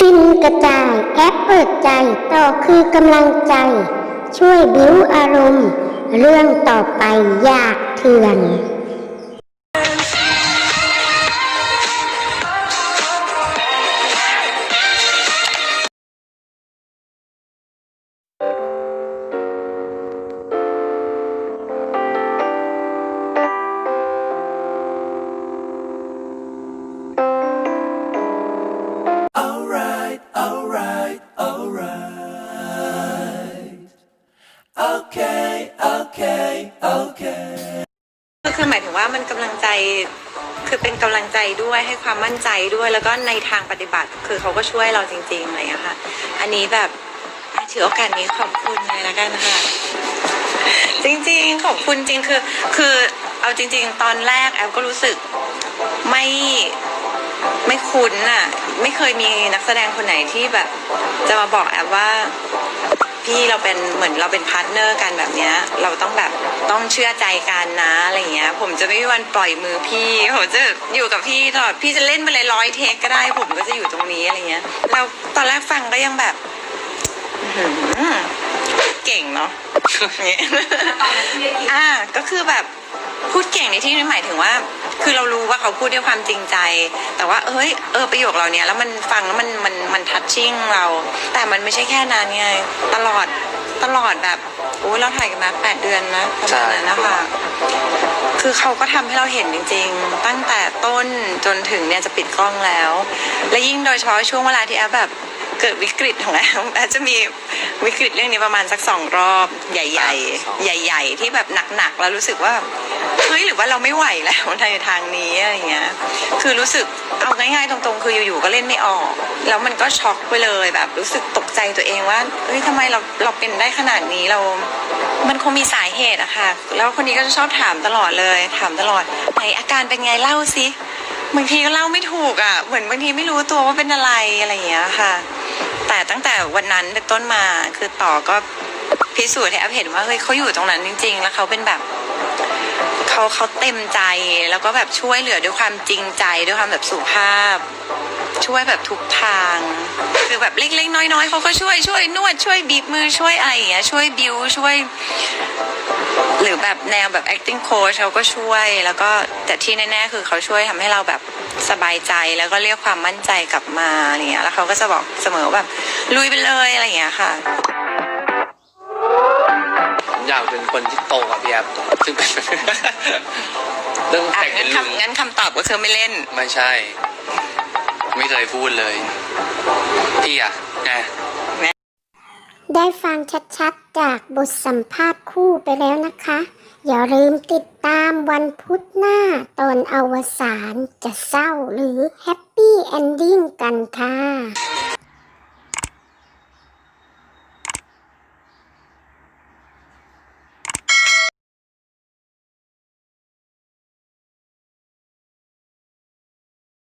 ฟินกระจายแอปเปิดใจต่อคือกำลังใจ ช่วยบิ้วอารมณ์ เรื่องต่อไปอยากเถื่อน คือหมายถึงว่ามันกำลังใจคือเป็นกำลังใจด้วยให้ความมั่นใจด้วยแล้วก็ในทางปฏิบัติ คือเขาก็ช่วยเราจริงๆอะไรอย่างเงี้ยค่ะ อันนี้แบบถือโอกาสนี้ขอบคุณเลยละกันค่ะ จริงๆขอบคุณจริงคือ คือเอาจริง ๆ ตอนแรกแอฟก็รู้สึกไม่ไม่คุ้นอะไม่เคยมีนักแสดงคนไหนที่แบบ จะมาบอกแอฟว่า พี่เราเป็นเหมือนเราเป็นพาร์ทเนอร์กันแบบเนี้ยเราต้องแบบต้องเชื่อใจกันนะอะไรเงี้ย ผมจะไม่มีวันปล่อยมือพี่ผมจะอยู่กับพี่ตลอดพี่จะเล่นไปเลยร้อยเทคก็ได้ ผมก็จะอยู่ตรงนี้อะไรเงี้ยเราตอนแรกฟังก็ยังแบบอื้อหือเก่งเนาะอย่างเงี้ย อ่าก็คือแบบพูดเก่งในที่นี้หมายถึงว่า คือเรารู้ว่าเขาพูดด้วยความจริงใจ แต่ว่าเอ้ยเออประโยคเราเนี้ยแล้วมันฟังแล้วมันมันมันทัชชิ่งเรา แต่มันไม่ใช่แค่นั้นไงตลอดตลอดแบบโอ้ยเราถ่ายกันมาแปดเดือนนะประมาณนั้นนะคะคือเขาก็ทำให้เราเห็นจริง ๆ ตั้งแต่ต้นจนถึงเนี่ยจะปิดกล้องแล้ว และยิ่งโดยเฉพาะช่วงเวลาที่แอฟแบบเกิดวิกฤตของแอฟแอฟจะมีวิกฤตเรื่องนี้ประมาณสักสองรอบใหญ่ๆ ใหญ่ๆ ที่แบบหนักๆ แล้วรู้สึกว่าเฮ้ยหรือว่าเราไม่ไหวแล้วในทางนี้อะไรเงี้ย คือรู้สึกเอาง่ายๆตรงๆ คืออยู่ๆก็เล่นไม่ออก แล้วมันก็ช็อกไปเลยแบบรู้สึกตกใจตัวเองว่าเฮ้ยทำไมเราเราเป็นได้ขนาดนี้เรา มันคงมีสาเหตุอะค่ะ แล้วคนนี้ก็จะชอบถามตลอดเลย ถามตลอดไหนอาการเป็นไงเล่าสิ บางทีก็เล่าไม่ถูกอะเหมือนบางทีไม่รู้ตัวว่าเป็นอะไรอะไรอย่างเงี้ยค่ะ แต่ตั้งแต่วันนั้นเป็นต้นมาคือต่อก็พิสูจน์ให้แอฟเห็นว่าเฮ้ยเขาอยู่ตรงนั้นจริง ๆ แล้วเขาเป็นแบบเขาเขาเต็มใจแล้วก็แบบช่วยเหลือด้วยความจริงใจด้วยความแบบสุภาพ ช่วยแบบทุกทาง คือแบบเล็กๆน้อยๆเขาก็ช่วยช่วยนวดช่วยบีบมือช่วยอะไรอย่างเงี้ยช่วยบิวช่วย รือแบบแนวแบบ acting coach เขาก็ช่วย แล้วก็แต่ที่แน่ๆคือเขาช่วยทำให้เราแบบสบายใจแล้วก็เรียกความมั่นใจกลับมาอะไรเงี้ยแล้วเขาก็จะบอกเสมอว่าแบบลุยไปเลยอะไรอย่างเงี้ยค่ะผมอยากเป็นคนที่โตกว่าพี่แอฟซึ่งเป็นเรื่องอะแต่งเป็งั้นนลุงคำงั้นคำตอบก็คือไม่เล่น ไม่ใช่ ไม่เคยพูดเลย พี่อะไง ได้ฟังชัดๆ จากบทสัมภาษณ์คู่ไปแล้วนะคะ อย่าลืมติดตามวันพุธหน้าตอนอวสานจะเศร้าหรือแฮปปี้เอนดิ้งกันค่ะ